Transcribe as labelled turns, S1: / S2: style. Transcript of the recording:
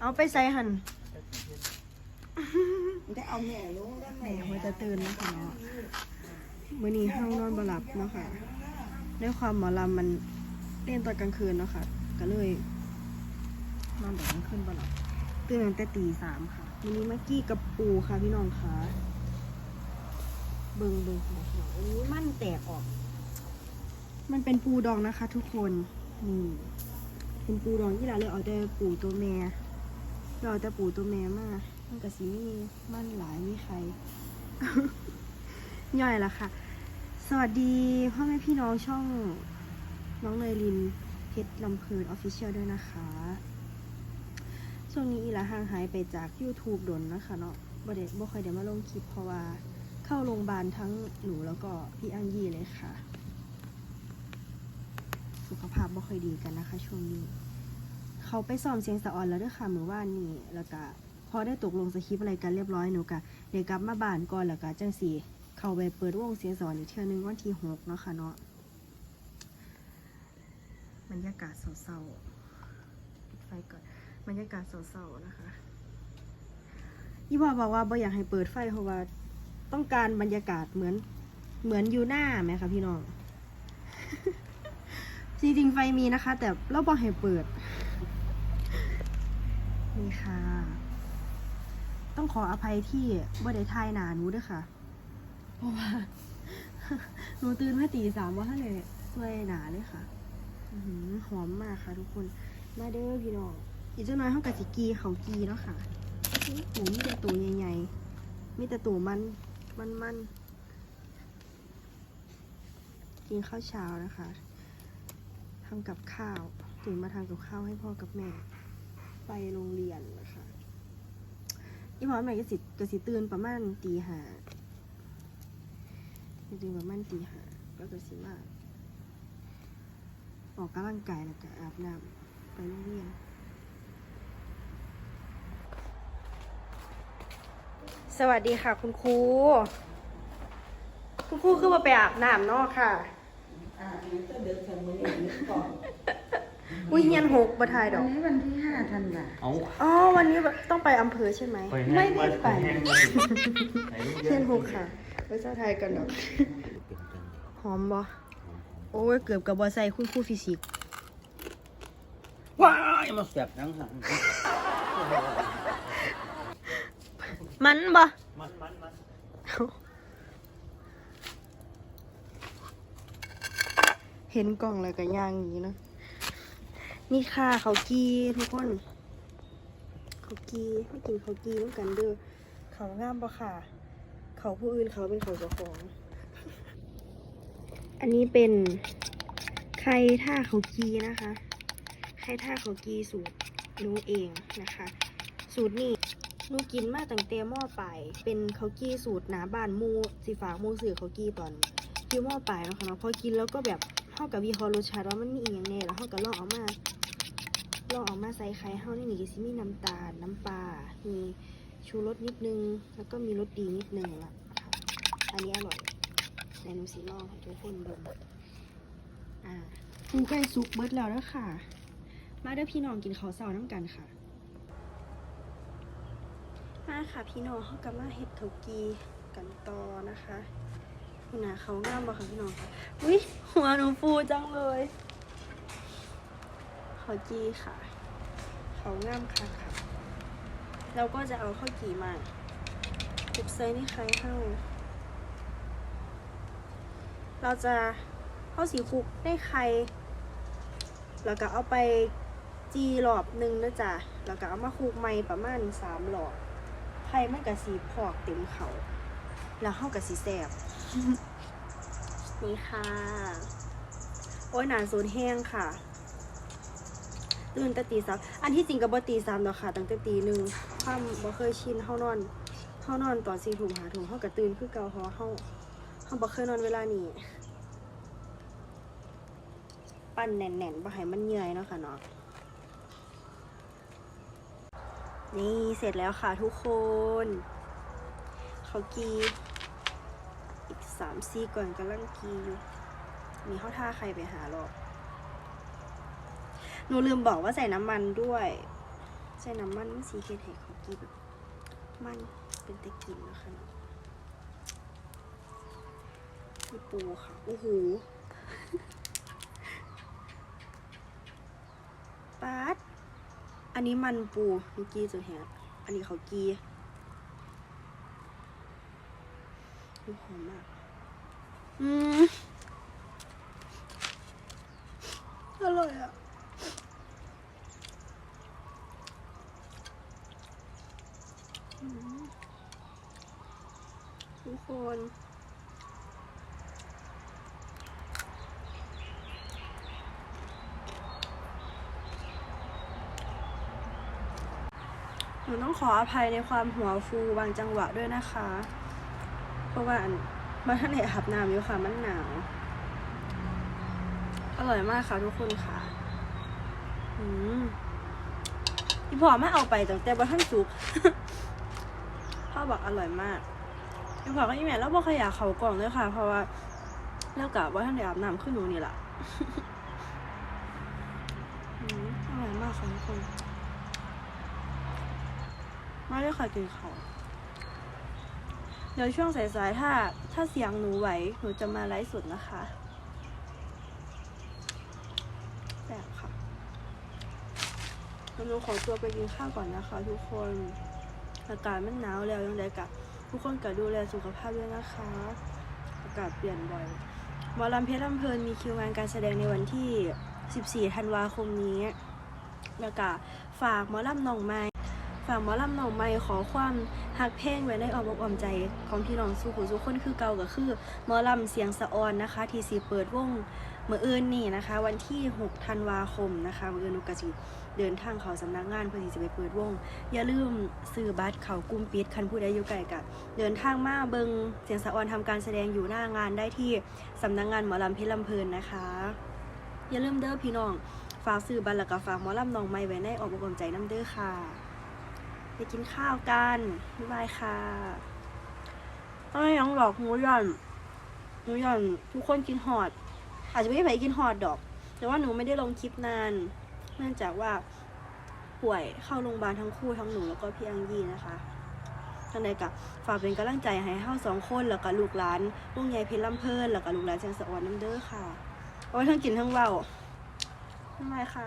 S1: เอาไปใส่หัน
S2: ได้เอาแม่ลงได้ไหม
S1: แหมหัวจะตื่นนะคะเนาะมื้อนี้เฮานอนบ่หลับเนาะค่ะด้วยความหมอลำมันเล่นตอนกลางคืนเนาะค่ะ ก็เลยนอนตอนกลางคืนบ่หลับตื่นตั้งแต่ตีสามค่ะมื้อนี้มากี้กับปูค่ะพี่น้องค่ะเบิ่งเบิ่งของเขาโอ้ยมันแตกออก มันเป็นปูดองนะคะ ทุกคนนี่เป็นปูดองที่เราเลยเอาแต่ปูตัวแม่ เราเอาแต่ปูตัวแม่มามันก็สิมีมันหลายมีใครย่อยละค่ะ สวัสดีพ่อแม่พี่น้องช่องน้องเนยลินเพชรลำพลินออฟฟิเชียลด้วยนะคะ ช่วงนี้อีละห่างหายไปจาก YouTube ดนนะคะเนาะบ่ได้บ่ค่อยได้มาลงคลิปเพราะว่าเข้าโรงพยาบาลทั้งหนูแล้วก็พี่อังยี่เลยค่ะ สุขภาพบ่ค่อยดีกันนะคะช่วงนี้ เขาไปซ้อมเสียงสะออนแล้วด้วยค่ะมือว่านนี่แล้วก็พอได้ตกลงสคริปต์อะไรกันเรียบร้อยหนูก็เดี๋ยวกลับมาบ้านก่อนแล้วก็จังสีเข้าไปเปิดวงเสียงสะออนอีกเที่ยวนึงวันที่หกเนาะค่ะเนาะบรรยากาศเศร้าๆปิดไฟก่อนบรรยากาศเศร้าๆนะคะอีบอบอกว่าบ่อยากให้เปิดไฟเพราะว่าต้องการบรรยากาศเหมือนเหมือนอยู่หน้าไหมคะพี่น้องจริงๆไฟมีนะคะ แต่เราบอกให้เปิด นี่ค่ะ ต้องขออภัยที่บ่ได้ทายหนาหนูด้วยค่ะ เพราะว่าหนูตื่นมาตีสามว่าท่านเลยช่วยหนาเลยค่ะหอมมากค่ะทุกคน มาเด้อพี่น้องอีกเจ้าน้อยเขากับสิกีเขากีเนาะค่ะหมูมีแต่ตัวใหญ่ๆ มีแต่ตัวมันมันมันกินข้าวเช้านะคะทำกับข้าว ตื่นมาทำกับข้าวให้พ่อกับแม่ ไปโรงเรียนนะคะอีพอแม่ก็สิก็สิตื่นประมาณตีห้าสิตื่นประมาณตีห้าก็จะสิมาออกกำลังกายแล้วก็อาบน้ำไปโรงเรียนสวัสดีค่ะคุณครู คุณครูคือมาไปอาบน้ำเนอกค่ะ
S2: อ่าก็เดินทางมือนี้ก่อน
S1: อุ้ยเฮียนหกบะทายด
S2: วั
S1: อนก
S2: นี้วันที่ห้าธันวา
S3: เอา
S1: อ๋อ วันนี้แบบต้องไปอำเภอใช่ไหม
S3: ไปแห้ง
S1: ไม่ได้ไป
S3: แห้งมาไหนลูก
S1: เฮียนหกค่ะภาษาไทยกันดอกหอมบ่โอ้ย เกือบกับบอใส่คุณครูฟิสิกส์
S3: ว้ายมาแสบทั้งหัน
S1: มันบ่
S3: มันมันมัน
S1: เห็นกล่องแล้วก็ย่างอย่างนี้เนอะ นี่ค่ะเขากีทุกคนเขากีไม่กินเขากีเหมือนกันเด้อเขางามปะค่ะ เขาผู้อื่นเขาเป็นเขาเจ้าของ อันนี้เป็นไข่ท่าเขากีนะคะไข่ท่าเขากีสูตรหนูเองนะคะ สูตรนี้หนูกินมาตั้งแต่หม้อไปเป็นเขากี้สูตรหนาบานมูสีฝาหมูสื่อเขากี้ตอนที่หม้อไปลายเนะค่ะเนาะพอกินแล้วก็แบบเท่ากับวิเครรสชาติว่ามันมีอีกอย่างแน่แล้วเท่ากับลองเอามา ลองเอามาใส่ไข่เฮานี่นี่ก็สิมีน้ำตาลน้ำปลา มีชูรสนิดนึง แล้วก็มีรสดีนิดนึงละค่ะอันนี้อร่อยในนูสีลองให้ทุกคนเบิ่งอ่าปูไก่ซุกเบิดแล้วแล้วค่ะ มาเด้อพี่น้องกินข้าวเช้าน้ำกันค่ะมาค่ะพี่น้องเขากำลังเฮ็ดเถากีกันต่อนะคะคุณนาเขางามบ่ค่ะพี่น้องอุ้ยหัวหนูฟูจังเลย ข้าวจีค่ะ เขางามค่ะค่ะเราก็จะเอาข้าวจีมาจุบเซยนี่ใครเข้า เราจะเข้าสีคลุกได้ไข่แล้วก็เอาไปจีหลอบหนึ่งนะจ๊ะแล้วก็เอามาคลุกใหม่ประมาณสามหลอบไข่มันกะสีพอกเต็มเขาแล้วเข้ากะสีแสบนี่ค่ะ โอ้ยหนานสูนแห้งค่ะ ตื่นแต่ตีสามอันที่จริงกับบ่ตีสามดอกค่ะตั้งแต่ตีหนึ่งความบ่เคยชินเฮานอนเฮานอนตอนสี่ทุ่มหาทุ่มเฮากะตื่นคือเก่าเพราะว่าเฮาเฮาบ่เคยนอนเวลานี้ปั้นแน่นๆบ่ให้มันเหนื่อยเนาะค่ะเนาะนี่เสร็จแล้วค่ะทุกคนเขากีอีกสามซีก่อนกำลังกีอยู่มีข้าวท่าใครไปหาหรอก หนูลืมบอกว่าใส่น้ำมันด้วย ใส่น้ำมันมันสีเฮ็ดให้เขากีแบบมันเป็นตะกินนะคะเนาะมีปูค่ะ โอ้โหปาดอันนี้มันปูมิกี้จุดแฮะอันนี้เขากีดูหอมมาก อืม อร่อยอะ อืม ทุกคนหนูต้องขออภัยในความหัวฟูบางจังหวะด้วยนะคะ เพราะว่าอันมาท่านไหนอาบน้ำอยู่ค่ะ มันหนาว อร่อยมากค่ะทุกคนค่ะ อืมพี่พอไม่เอาไปตั้งแต่บะท่านสุกพ่อบอกอร่อยมาก พี่พอก็อีแม่แล้วบอกขยะเขากล่องด้วยค่ะ เพราะว่าแล้วกับว่าท่านได้อาบน้ำขึ้นหนูนี่แหละอืมอร่อยมากค่ะทุกคนมาเลยค่ะกินเขาเดี๋ยวช่วงสายๆถ้า ถ้าเสียงหนูไหวหนูจะมาไลฟ์สดนะคะแบบค่ะหนูขอตัวไปกินข้าวก่อนนะคะ ทุกคน อากาศมันหนาวแล้วยังไงกะ ทุกคนก็ดูแลสุขภาพด้วยนะคะ อากาศเปลี่ยนบ่อยหมอลำเพชรลำเพลินมีคิวงานการแสดงในวันที่ 14 ธันวาคมนี้แล้วก็ฝากหมอลำหนองไม้ฝากหมอลำหนองไม้ขอความหักเพลงไว้ในอ้อมอกอ้อมใจของพี่น้องสู่หูสู่คนคือเก่าก็คือหมอลำเสียงสะออนนะคะ ที่สีเปิดวง มื่ออื่นนี่นะคะ วันที่6ธันวาคมนะคะเมื่ออื่นนุกะสิเดินทางเขาสำนักงานเพื่อที่จะไปเปิดวง อย่าลืมซื้อบัตรเขากลุ่มปิดคันผู้ใดอยู่ไกลกันเดินทางมาเบิงเสียงสะออนทำการแสดงอยู่หน้างานได้ที่สำนักงานหมอลำเพชรลำเพลินนะคะ อย่าลืมเด้อพี่น้องฝากซื้อบัตรแล้วก็ฝากหมอลำน้องไม้ไว้ในออกบอกกำลังใจน้ำเด้อค่ะ ไปกินข้าวกันบ๊ายบายค่ะต้องยังหลอกหมูย่อนหมูย่อนทุกคนกินหอด อาจจะไม่ได้ไปกินหอดดอก แต่ว่าหนูไม่ได้ลงคลิปนาน เนื่องจากว่าป่วยเข้าโรงพยาบาลทั้งคู่ทั้งหนูแล้วก็พี่อังยี่นะคะทังใดกับฝากเป็นกำลังใจให้เฮาสองคนแล้วก็ลูกหลานลุงยายเพชรลำเพลินแล้วก็ลูกหลานเชียงสะออนน้ำเด้อค่ะเอาไว้ทั้งกินทั้งเว้าบ๊ายบายค่ะ